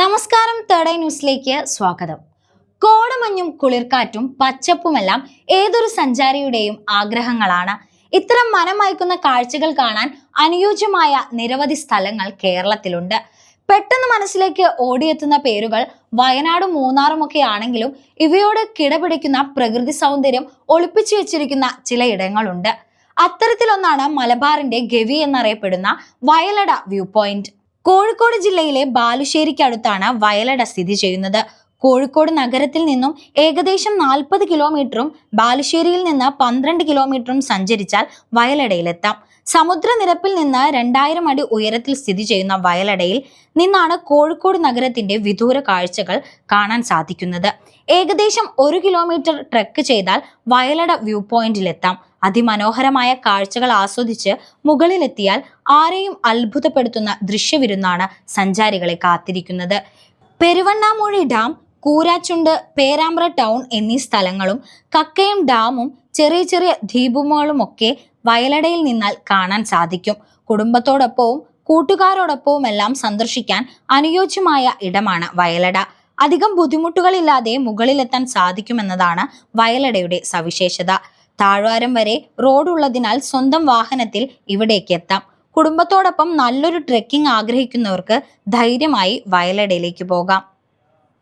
നമസ്കാരം തേർഡ് ന്യൂസിലേക്ക് സ്വാഗതം. കോടമഞ്ഞും കുളിർക്കാറ്റും പച്ചപ്പുമെല്ലാം ഏതൊരു സഞ്ചാരിയുടെയും ആഗ്രഹങ്ങളാണ്. ഇത്തരം മനമയക്കുന്ന കാഴ്ചകൾ കാണാൻ അനുയോജ്യമായ നിരവധി സ്ഥലങ്ങൾ കേരളത്തിലുണ്ട്. പെട്ടെന്ന് മനസ്സിലേക്ക് ഓടിയെത്തുന്ന പേരുകൾ വയനാടും മൂന്നാറും ഒക്കെ ആണെങ്കിലും ഇവയോട് കിടപിടിക്കുന്ന പ്രകൃതി സൗന്ദര്യം ഒളിപ്പിച്ചു വെച്ചിരിക്കുന്ന ചിലയിടങ്ങളുണ്ട് അത്തരത്തിലൊന്നാണ് മലബാറിന്റെ ഗവി എന്നറിയപ്പെടുന്ന വയലട വ്യൂ പോയിന്റ്. കോഴിക്കോട് ജില്ലയിലെ ബാലുശ്ശേരിക്കടുത്താണ് വയലട സ്ഥിതി ചെയ്യുന്നത്. കോഴിക്കോട് നഗരത്തിൽ നിന്നും ഏകദേശം നാൽപ്പത് കിലോമീറ്ററും ബാലുശ്ശേരിയിൽ നിന്ന് പന്ത്രണ്ട് കിലോമീറ്ററും സഞ്ചരിച്ചാൽ വയലടയിലെത്താം. സമുദ്രനിരപ്പിൽ നിന്ന് രണ്ടായിരം അടി ഉയരത്തിൽ സ്ഥിതി ചെയ്യുന്ന വയലടയിൽ നിന്നാണ് കോഴിക്കോട് നഗരത്തിന്റെ വിദൂര കാഴ്ചകൾ കാണാൻ സാധിക്കുന്നത്. ഏകദേശം ഒരു കിലോമീറ്റർ ട്രെക്ക് ചെയ്താൽ വയലട വ്യൂ പോയിന്റിലെത്താം. അതിമനോഹരമായ കാഴ്ചകൾ ആസ്വദിച്ച് മുകളിലെത്തിയാൽ ആരെയും അത്ഭുതപ്പെടുത്തുന്ന ദൃശ്യവിരുന്നാണ് സഞ്ചാരികളെ കാത്തിരിക്കുന്നത്. പെരുവണ്ണാമൂഴി ഡാം കൂരാച്ചുണ്ട് പേരാമ്പ്ര ടൗൺ എന്നീ സ്ഥലങ്ങളും കക്കയം ഡാമും ചെറിയ ചെറിയ ദ്വീപുകളുമൊക്കെ വയലടയിൽ നിന്നാൽ കാണാൻ സാധിക്കും. കുടുംബത്തോടൊപ്പവും കൂട്ടുകാരോടൊപ്പവും എല്ലാം സന്ദർശിക്കാൻ അനുയോജ്യമായ ഇടമാണ് വയലട. അധികം ബുദ്ധിമുട്ടുകളില്ലാതെ മുകളിലെത്താൻ സാധിക്കുമെന്നതാണ് വയലടയുടെ സവിശേഷത. താഴ്വാരം വരെ റോഡുള്ളതിനാൽ സ്വന്തം വാഹനത്തിൽ ഇവിടേക്ക് എത്താം. കുടുംബത്തോടൊപ്പം നല്ലൊരു ട്രെക്കിംഗ് ആഗ്രഹിക്കുന്നവർക്ക് ധൈര്യമായി വയലടയിലേക്ക് പോകാം.